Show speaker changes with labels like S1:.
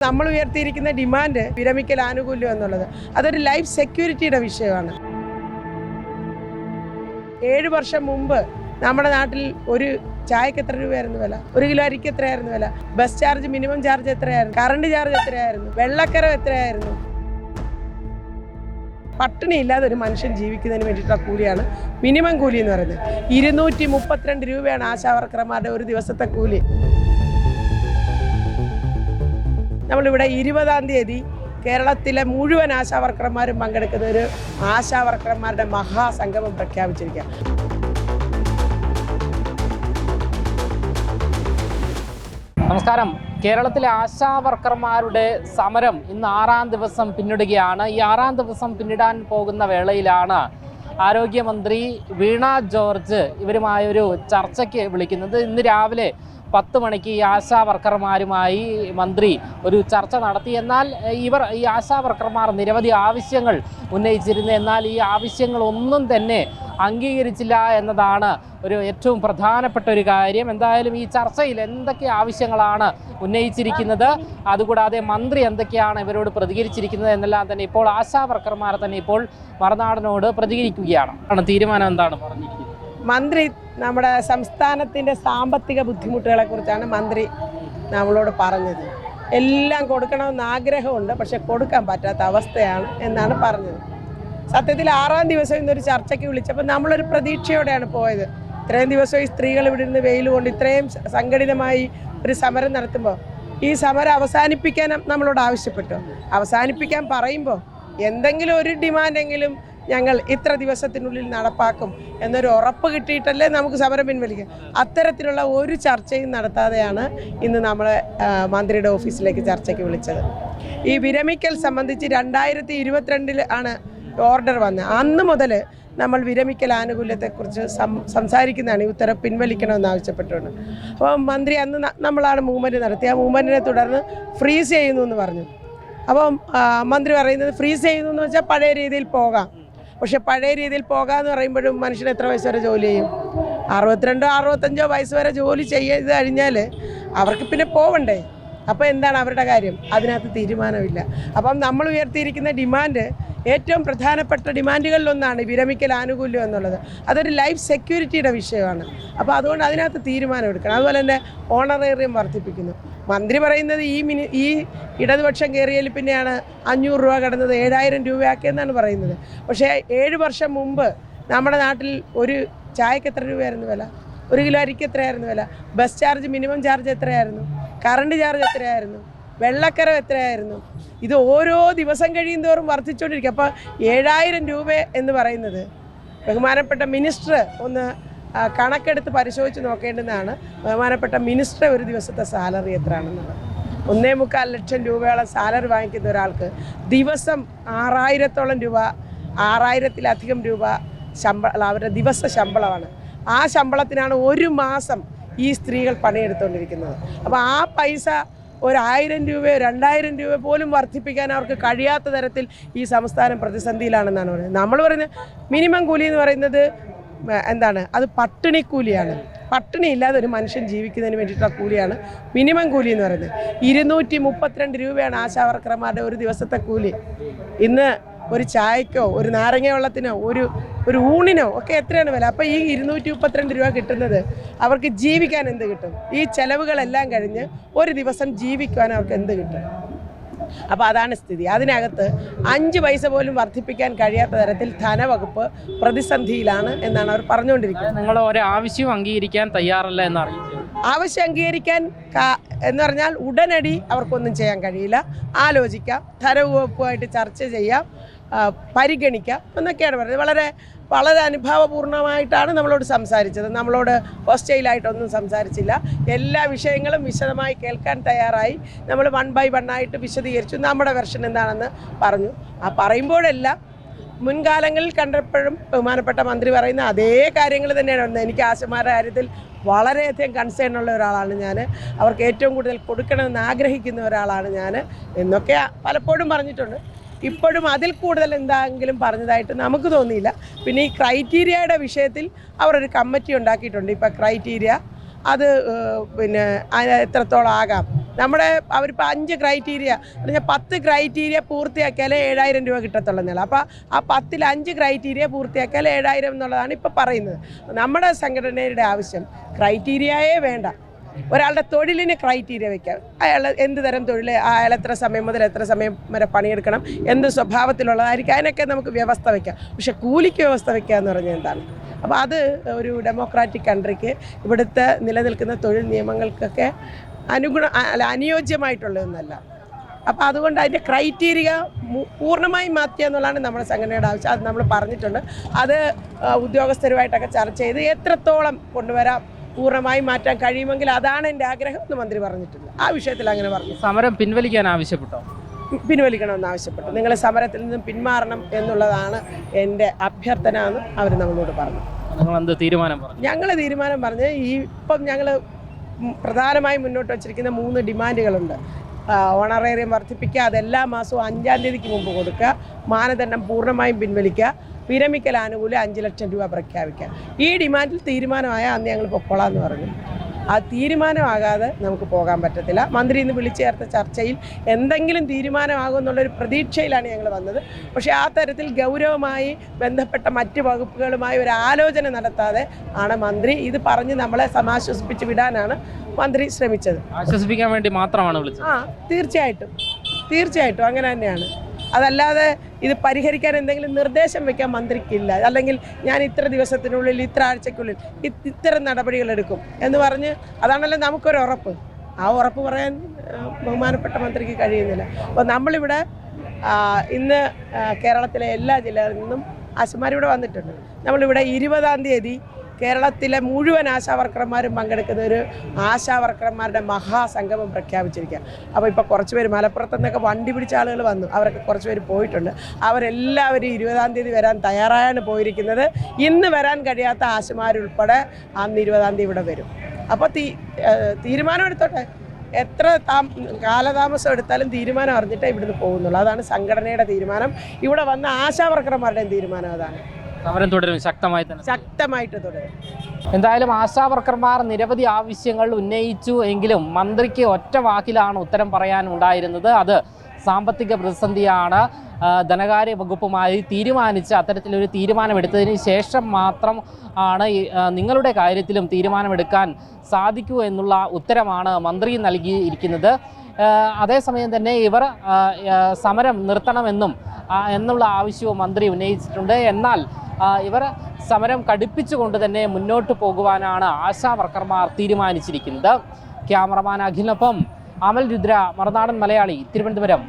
S1: നമ്മൾ ഉയർത്തിയിരിക്കുന്ന ഡിമാൻഡ് വിരമിക്കൽ ആനുകൂല്യം എന്നുള്ളത് അതൊരു ലൈഫ് സെക്യൂരിറ്റിയുടെ വിഷയമാണ്. ഏഴ് വർഷം മുമ്പ് നമ്മുടെ നാട്ടിൽ ഒരു ചായക്ക് എത്ര രൂപയായിരുന്നു വില? ഒരു കിലോ അരിക്ക് എത്രയായിരുന്നു വില? ബസ് ചാർജ് മിനിമം ചാർജ് എത്രയായിരുന്നു? കറണ്ട് ചാർജ് എത്രയായിരുന്നു? വെള്ളക്കരം എത്രയായിരുന്നു? പട്ടിണി ഇല്ലാതെ ഒരു മനുഷ്യൻ ജീവിക്കുന്നതിന് വേണ്ടിയിട്ടുള്ള കൂലിയാണ് മിനിമം കൂലി എന്ന് പറയുന്നത്. ഇരുന്നൂറ്റി മുപ്പത്തിരണ്ട് രൂപയാണ് ആശാവർക്കർമാരുടെ ഒരു ദിവസത്തെ കൂലി. നമ്മളിവിടെ ഇരുപതാം തീയതി കേരളത്തിലെ മുഴുവൻ ആശാവർക്കർമാരും പങ്കെടുക്കുന്ന ഒരു ആശാവർക്കർമാരുടെ മഹാസംഗമം പ്രഖ്യാപിച്ചിരിക്കുക
S2: നമസ്കാരം. കേരളത്തിലെ ആശാവർക്കർമാരുടെ സമരം ഇന്ന് ആറാം ദിവസം പിന്നിടുകയാണ്. ഈ ആറാം ദിവസം പിന്നിടാൻ പോകുന്ന വേളയിലാണ് ആരോഗ്യമന്ത്രി വീണ ജോർജ് ഇവരുമായൊരു ചർച്ചയ്ക്ക് വിളിക്കുന്നത്. ഇന്ന് രാവിലെ പത്ത് മണിക്ക് ഈ ആശാ വർക്കർമാരുമായി മന്ത്രി ഒരു ചർച്ച നടത്തി. എന്നാൽ ഇവർ ഈ ആശാ വർക്കർമാർ നിരവധി ആവശ്യങ്ങൾ ഉന്നയിച്ചിരുന്നു. എന്നാൽ ഈ ആവശ്യങ്ങളൊന്നും തന്നെ അംഗീകരിച്ചില്ല എന്നതാണ് ഒരു ഏറ്റവും പ്രധാനപ്പെട്ട ഒരു കാര്യം. എന്തായാലും ഈ ചർച്ചയിൽ എന്തൊക്കെ ആവശ്യങ്ങളാണ് ഉന്നയിച്ചിരിക്കുന്നത്? അതുകൂടാതെ മന്ത്രി എന്തൊക്കെയാണ് ഇവരോട് പ്രതികരിച്ചിരിക്കുന്നത് എന്നെല്ലാം തന്നെ ഇപ്പോൾ ആശാ വർക്കർമാർ തന്നെ ഇപ്പോൾ മറുനാടനോട് പ്രതികരിക്കുകയാണ്. തീരുമാനം എന്താണ് പറഞ്ഞിരിക്കുന്നത്?
S1: മന്ത്രി നമ്മുടെ സംസ്ഥാനത്തിന്റെ സാമ്പത്തിക ബുദ്ധിമുട്ടുകളെ കുറിച്ചാണ് മന്ത്രി നമ്മളോട് പറഞ്ഞത്. എല്ലാം കൊടുക്കണമെന്ന് ആഗ്രഹമുണ്ട് പക്ഷെ കൊടുക്കാൻ പറ്റാത്ത അവസ്ഥയാണ് എന്നാണ് പറഞ്ഞത്. സത്യത്തിൽ ആറാം ദിവസം ഇന്നൊരു ചർച്ചയ്ക്ക് വിളിച്ചപ്പോൾ നമ്മളൊരു പ്രതീക്ഷയോടെയാണ് പോയത്. ഇത്രയും ദിവസം ഈ സ്ത്രീകൾ ഇവിടെ നിന്ന് വെയിൽ കൊണ്ട് ഇത്രയും സംഘടിതമായി ഒരു സമരം നടത്തുമ്പോൾ ഈ സമരം അവസാനിപ്പിക്കാൻ നമ്മളോട് ആവശ്യപ്പെട്ടു. അവസാനിപ്പിക്കാൻ പറയുമ്പോൾ എന്തെങ്കിലും ഒരു ഡിമാൻഡെങ്കിലും ഞങ്ങൾ ഇത്ര ദിവസത്തിനുള്ളിൽ നടപ്പാക്കും എന്നൊരു ഉറപ്പ് കിട്ടിയിട്ടല്ലേ നമുക്ക് സമരം പിൻവലിക്കാം അത്തരത്തിലുള്ള ഒരു ചർച്ചയും നടത്താതെയാണ് ഇന്ന് നമ്മളെ മന്ത്രിയുടെ ഓഫീസിലേക്ക് ചർച്ചയ്ക്ക് വിളിച്ചത്. ഈ വിരമിക്കൽ സംബന്ധിച്ച് രണ്ടായിരത്തി ഇരുപത്തിരണ്ടിൽ ആണ് ഓർഡർ വന്നത്. അന്ന് മുതൽ നമ്മൾ വിരമിക്കൽ ആനുകൂല്യത്തെക്കുറിച്ച് സം സംസാരിക്കുന്നതാണ് ഈ ഉത്തരവ് പിൻവലിക്കണമെന്ന് ആവശ്യപ്പെട്ടുകൊണ്ട്. അപ്പോൾ മന്ത്രി അന്ന് നമ്മളാണ് മൂവ്മെന്റ് നടത്തി. ആ മൂവ്മെന്റിനെ തുടർന്ന് ഫ്രീസ് ചെയ്യുന്നു എന്ന് പറഞ്ഞു. അപ്പം മന്ത്രി പറയുന്നത് ഫ്രീസ് ചെയ്യുന്നു എന്ന് വെച്ചാൽ പഴയ രീതിയിൽ പോകാം. പക്ഷെ പഴയ രീതിയിൽ പോകാമെന്ന് പറയുമ്പോഴും മനുഷ്യൻ എത്ര വയസ്സ് വരെ ജോലി ചെയ്യും? അറുപത്തിരണ്ടോ അറുപത്തഞ്ചോ വയസ്സ് വരെ ജോലി ചെയ്ത് കഴിഞ്ഞാൽ അവർക്ക് പിന്നെ പോവണ്ടേ? അപ്പോൾ എന്താണ് അവരുടെ കാര്യം? അതിനകത്ത് തീരുമാനമില്ല. അപ്പം നമ്മൾ ഉയർത്തിയിരിക്കുന്ന ഡിമാൻഡ് ഏറ്റവും പ്രധാനപ്പെട്ട ഡിമാൻഡുകളിലൊന്നാണ് വിരമിക്കൽ ആനുകൂല്യം എന്നുള്ളത്. അതൊരു ലൈഫ് സെക്യൂരിറ്റിയുടെ വിഷയമാണ്. അപ്പോൾ അതുകൊണ്ട് അതിനകത്ത് തീരുമാനം എടുക്കണം. അതുപോലെ തന്നെ ഓണറേറിയം വർദ്ധിപ്പിക്കുന്നു. മന്ത്രി പറയുന്നത് ഈ മിനി ഈ ഇടതുപക്ഷം കയറിയതിൽ പിന്നെയാണ് അഞ്ഞൂറ് രൂപ കടന്നത് ഏഴായിരം രൂപയാക്കിയെന്നാണ് പറയുന്നത്. പക്ഷേ ഏഴ് വർഷം മുമ്പ് നമ്മുടെ നാട്ടിൽ ഒരു ചായക്ക് എത്ര രൂപയായിരുന്നു വില? ഒരു കിലോ അരിക്ക് എത്രയായിരുന്നു വില? ബസ് ചാർജ് മിനിമം ചാർജ് എത്രയായിരുന്നു? കറണ്ട് ചാർജ് എത്രയായിരുന്നു? വെള്ളക്കരം എത്രയായിരുന്നു? ഇത് ഓരോ ദിവസം കഴിയും തോറും വർദ്ധിച്ചുകൊണ്ടിരിക്കും അപ്പോൾ ഏഴായിരം രൂപ എന്ന് പറയുന്നത് ബഹുമാനപ്പെട്ട മിനിസ്റ്റർ ഒന്ന് കണക്കെടുത്ത് പരിശോധിച്ച് നോക്കേണ്ടതാണ് ബഹുമാനപ്പെട്ട മിനിസ്റ്റർ ഒരു ദിവസത്തെ സാലറി എത്രയാണെന്നുള്ളത്. ഒന്നേ മുക്കാൽ ലക്ഷം രൂപയോളം സാലറി വാങ്ങിക്കുന്ന ഒരാൾക്ക് ദിവസം ആറായിരത്തോളം രൂപ ആറായിരത്തിലധികം രൂപ ശമ്പളം അവരുടെ ദിവസ ശമ്പളമാണ്. ആ ശമ്പളത്തിനാണ് ഒരു മാസം ഈ സ്ത്രീകൾ പണിയെടുത്തുകൊണ്ടിരിക്കുന്നത് അപ്പോൾ ആ പൈസ ഒരായിരം രൂപയോ രണ്ടായിരം രൂപ പോലും വർദ്ധിപ്പിക്കാൻ അവർക്ക് കഴിയാത്ത തരത്തിൽ ഈ സംസ്ഥാനം പ്രതിസന്ധിയിലാണെന്നാണ് പറയുന്നത്. നമ്മൾ പറയുന്നത് മിനിമം കൂലി എന്ന് പറയുന്നത് എന്താണ്? അത് പട്ടിണി കൂലിയാണ്. പട്ടിണി ഇല്ലാതെ ഒരു മനുഷ്യൻ ജീവിക്കുന്നതിന് വേണ്ടിയിട്ടുള്ള കൂലിയാണ് മിനിമം കൂലി എന്ന് പറയുന്നത്. ഇരുന്നൂറ്റി മുപ്പത്തിരണ്ട് രൂപയാണ് ആശാവർക്കർമാരുടെ ഒരു ദിവസത്തെ കൂലി. ഇന്ന് ഒരു ചായക്കോ ഒരു നാരങ്ങ വെള്ളത്തിനോ ഒരു ഒരു ഊണിനോ ഒക്കെ എത്രയാണ് വില? അപ്പോൾ ഈ ഇരുന്നൂറ്റി മുപ്പത്തിരണ്ട് രൂപ കിട്ടുന്നത് അവർക്ക് ജീവിക്കാൻ എന്ത് കിട്ടും? ഈ ചെലവുകളെല്ലാം കഴിഞ്ഞ് ഒരു ദിവസം ജീവിക്കുവാൻ അവർക്ക് എന്ത് കിട്ടും? അപ്പോൾ അതാണ് സ്ഥിതി. അതിനകത്ത് അഞ്ച് പൈസ പോലും വർദ്ധിപ്പിക്കാൻ കഴിയാത്ത തരത്തിൽ ധനവകുപ്പ് പ്രതിസന്ധിയിലാണ് എന്നാണ് അവർ പറഞ്ഞുകൊണ്ടിരിക്കുന്നത്.
S2: നിങ്ങൾ ഒരു ആവശ്യം അംഗീകരിക്കാൻ തയ്യാറല്ല എന്ന് അറിയിച്ചു.
S1: ആവശ്യം അംഗീകരിക്കാൻ എന്ന് പറഞ്ഞാൽ ഉടനടി അവർക്കൊന്നും ചെയ്യാൻ കഴിയില്ല. ആലോചിക്കാം ധനവകുപ്പുമായിട്ട് ചർച്ച ചെയ്യാം. പരിഗണിക്കാം എന്നൊക്കെയാണ് പറയുന്നത് വളരെ വളരെ അനുഭാവപൂർണമായിട്ടാണ് നമ്മളോട് സംസാരിച്ചത്. നമ്മളോട് ഹോസ്റ്റൈലായിട്ടൊന്നും സംസാരിച്ചില്ല. എല്ലാ വിഷയങ്ങളും വിശദമായി കേൾക്കാൻ തയ്യാറായി. നമ്മൾ വൺ ബൈ വൺ ആയിട്ട് വിശദീകരിച്ചു. നമ്മുടെ വെർഷൻ എന്താണെന്ന് പറഞ്ഞു. ആ പറയുമ്പോഴെല്ലാം മുൻകാലങ്ങളിൽ കണ്ടപ്പോഴും ബഹുമാനപ്പെട്ട മന്ത്രി പറയുന്ന അതേ കാര്യങ്ങൾ തന്നെയാണ് വന്നത്. എനിക്ക് ആശമാരുടെ കാര്യത്തിൽ വളരെയധികം കൺസേൺ ഉള്ള ഒരാളാണ് ഞാൻ അവർക്ക് ഏറ്റവും കൂടുതൽ കൊടുക്കണമെന്ന് ആഗ്രഹിക്കുന്ന ഒരാളാണ് ഞാൻ എന്നൊക്കെ പലപ്പോഴും പറഞ്ഞിട്ടുണ്ട്. ഇപ്പോഴും അതിൽ കൂടുതൽ എന്താണെങ്കിലും പറഞ്ഞതായിട്ട് നമുക്ക് തോന്നിയില്ല. പിന്നെ ഈ ക്രൈറ്റീരിയയുടെ വിഷയത്തിൽ അവർ ഒരു കമ്മിറ്റി ഉണ്ടാക്കിയിട്ടുണ്ട്. ഇപ്പോൾ ക്രൈറ്റീരിയ അത് പിന്നെ എത്രത്തോളം ആകാം? നമ്മുടെ അവരിപ്പോൾ അഞ്ച് ക്രൈറ്റീരിയ പറഞ്ഞാൽ പത്ത് ക്രൈറ്റീരിയ പൂർത്തിയാക്കിയാലേ ഏഴായിരം രൂപ കിട്ടത്തുള്ളൂ എന്നുള്ള അപ്പോൾ ആ പത്തിൽ അഞ്ച് ക്രൈറ്റീരിയ പൂർത്തിയാക്കിയാലേ ഏഴായിരം എന്നുള്ളതാണ് ഇപ്പോൾ പറയുന്നത്. നമ്മുടെ സംഘടനയുടെ ആവശ്യം ക്രൈറ്റീരിയയെ വേണ്ട. ഒരാളുടെ തൊഴിലിന് ക്രൈറ്റീരിയ വെക്കാം. അയാൾ എന്ത് തരം തൊഴിൽ അയാൾ എത്ര സമയം മുതൽ എത്ര സമയം വരെ പണിയെടുക്കണം എന്ത് സ്വഭാവത്തിലുള്ളതായിരിക്കും അതിനൊക്കെ നമുക്ക് വ്യവസ്ഥ വെക്കാം. പക്ഷെ കൂലിക്ക് വ്യവസ്ഥ വെക്കുക എന്ന് പറഞ്ഞാൽ എന്താണ്? അപ്പോൾ അത് ഒരു ഡെമോക്രാറ്റിക് കൺട്രിക്ക് ഇവിടുത്തെ നിലനിൽക്കുന്ന തൊഴിൽ നിയമങ്ങൾക്കൊക്കെ അനുഗുണ അല്ല അനുയോജ്യമായിട്ടുള്ളതൊന്നല്ല അപ്പോൾ അതുകൊണ്ട് അതിന്റെ ക്രൈറ്റീരിയ പൂർണമായും മാറ്റുക എന്നുള്ളതാണ് നമ്മുടെ സംഘടനയുടെ ആവശ്യം. അത് നമ്മൾ പറഞ്ഞിട്ടുണ്ട്. അത് ഉദ്യോഗസ്ഥരുമായിട്ടൊക്കെ ചർച്ച ചെയ്ത് എത്രത്തോളം കൊണ്ടുവരാം പൂർണമായും മാറ്റാൻ കഴിയുമെങ്കിൽ അതാണ് എന്റെ ആഗ്രഹം എന്ന് മന്ത്രി പറഞ്ഞിട്ടുണ്ട്. ആ വിഷയത്തിൽ അങ്ങനെ പറഞ്ഞു.
S2: സമരം പിൻവലിക്കാൻ ആവശ്യപ്പെട്ടോ?
S1: പിൻവലിക്കണമെന്ന് ആവശ്യപ്പെട്ടു. നിങ്ങൾ സമരത്തിൽ നിന്നും പിന്മാറണം എന്നുള്ളതാണ് എന്റെ അഭ്യർത്ഥന എന്ന് അവർ നമ്മളോട് പറഞ്ഞു. ഞങ്ങൾ തീരുമാനം പറഞ്ഞ്? ഈ ഇപ്പം ഞങ്ങൾ പ്രധാനമായും മുന്നോട്ട് വച്ചിരിക്കുന്ന മൂന്ന് ഡിമാൻഡുകളുണ്ട്. ഓണറേറിയം വർദ്ധിപ്പിക്കുക അത് എല്ലാ മാസവും അഞ്ചാം തീയതിക്ക് മുമ്പ് കൊടുക്കുക മാനദണ്ഡം പൂർണമായും പിൻവലിക്കുക വിരമിക്കൽ ആനുകൂല്യം അഞ്ച് ലക്ഷം രൂപ പ്രഖ്യാപിക്കാം ഈ ഡിമാൻഡിൽ തീരുമാനമായ അന്ന് ഞങ്ങൾ പൊക്കോളാന്ന് പറഞ്ഞു. ആ തീരുമാനമാകാതെ നമുക്ക് പോകാൻ പറ്റത്തില്ല. മന്ത്രി ഇന്ന് വിളിച്ചു ചേർത്ത ചർച്ചയിൽ എന്തെങ്കിലും തീരുമാനമാകും എന്നുള്ളൊരു പ്രതീക്ഷയിലാണ് ഞങ്ങൾ വന്നത്. പക്ഷേ ആ തരത്തിൽ ഗൗരവമായി ബന്ധപ്പെട്ട മറ്റ് വകുപ്പുകളുമായി ഒരു ആലോചന നടത്താതെ ആണ് മന്ത്രി ഇത് പറഞ്ഞ് നമ്മളെ സമാശ്വസിപ്പിച്ച് വിടാനാണ് മന്ത്രി ശ്രമിച്ചത്.
S2: ആശ്വസിപ്പിക്കാൻ വേണ്ടി മാത്രമാണ് വിളിച്ചത്.
S1: ആ തീർച്ചയായിട്ടും. തീർച്ചയായിട്ടും. അങ്ങനെ തന്നെയാണ്. അതല്ലാതെ ഇത് പരിഹരിക്കാൻ എന്തെങ്കിലും നിർദ്ദേശം വെക്കാൻ മന്ത്രിക്കില്ല. അല്ലെങ്കിൽ ഞാൻ ഇത്ര ദിവസത്തിനുള്ളിൽ ഇത്ര ആഴ്ചക്കുള്ളിൽ ഇത്തരം നടപടികൾ എടുക്കും എന്ന് പറഞ്ഞ് അതാണല്ലോ നമുക്കൊരു ഉറപ്പ് ആ ഉറപ്പ് പറയാൻ ബഹുമാനപ്പെട്ട മന്ത്രിക്ക് കഴിയുന്നില്ല. അപ്പോൾ നമ്മളിവിടെ ഇന്ന് കേരളത്തിലെ എല്ലാ ജില്ലകളിൽ നിന്നും ആശമാരിവിടെ വന്നിട്ടുണ്ട്. നമ്മളിവിടെ ഇരുപതാം തീയതി കേരളത്തിലെ മുഴുവൻ ആശാവർക്കർമാരും പങ്കെടുക്കുന്ന ഒരു ആശാവർക്കർമാരുടെ മഹാസംഗമം പ്രഖ്യാപിച്ചിരിക്കുക അപ്പോൾ ഇപ്പോൾ കുറച്ച് പേര് മലപ്പുറത്ത് നിന്നൊക്കെ വണ്ടി പിടിച്ച ആളുകൾ വന്നു. അവരൊക്കെ കുറച്ച് പേര് പോയിട്ടുണ്ട്. അവരെല്ലാവരും ഇരുപതാം തീയതി വരാൻ തയ്യാറായാണ് പോയിരിക്കുന്നത്. ഇന്ന് വരാൻ കഴിയാത്ത ആശമാരുൾപ്പെടെ അന്ന് ഇരുപതാം തീയതി ഇവിടെ വരും. അപ്പോൾ തീ തീരുമാനമെടുത്തോട്ടെ എത്ര താം കാലതാമസം എടുത്താലും തീരുമാനം അറിഞ്ഞിട്ടേ ഇവിടുന്ന് പോകുന്നുള്ളൂ. അതാണ് സംഘടനയുടെ തീരുമാനം. ഇവിടെ വന്ന ആശാവർക്കർമാരുടെയും തീരുമാനം അതാണ്.
S2: സമരം തുടരും ശക്തമായി തന്നെ
S1: ശക്തമായിട്ട് തുടരും.
S2: എന്തായാലും ആശാ വർക്കർമാർ നിരവധി ആവശ്യങ്ങൾ ഉന്നയിച്ചു എങ്കിലും മന്ത്രിക്ക് ഒറ്റ വാക്കിലാണ് ഉത്തരം പറയാനുണ്ടായിരുന്നത്. അത് സാമ്പത്തിക പ്രതിസന്ധിയാണ്. ധനകാര്യ വകുപ്പുമായി തീരുമാനിച്ച് അത്തരത്തിലൊരു തീരുമാനമെടുത്തതിന് ശേഷം മാത്രം ആണ് നിങ്ങളുടെ കാര്യത്തിലും തീരുമാനമെടുക്കാൻ സാധിക്കൂ എന്നുള്ള ഉത്തരമാണ് മന്ത്രി നൽകിയിരിക്കുന്നത്. അതേസമയം തന്നെ ഇവർ സമരം നിർത്തണമെന്നും എന്നുള്ള ആവശ്യവും മന്ത്രി ഉന്നയിച്ചിട്ടുണ്ട്. എന്നാൽ ഇവർ സമരം കടുപ്പിച്ചുകൊണ്ട് തന്നെ മുന്നോട്ട് പോകുവാനാണ് ആശാ വർക്കർമാർ തീരുമാനിച്ചിരിക്കുന്നത്. ക്യാമറമാൻ അഖിലിനൊപ്പം അമൽ രുദ്ര മറുനാടൻ മലയാളി തിരുവനന്തപുരം.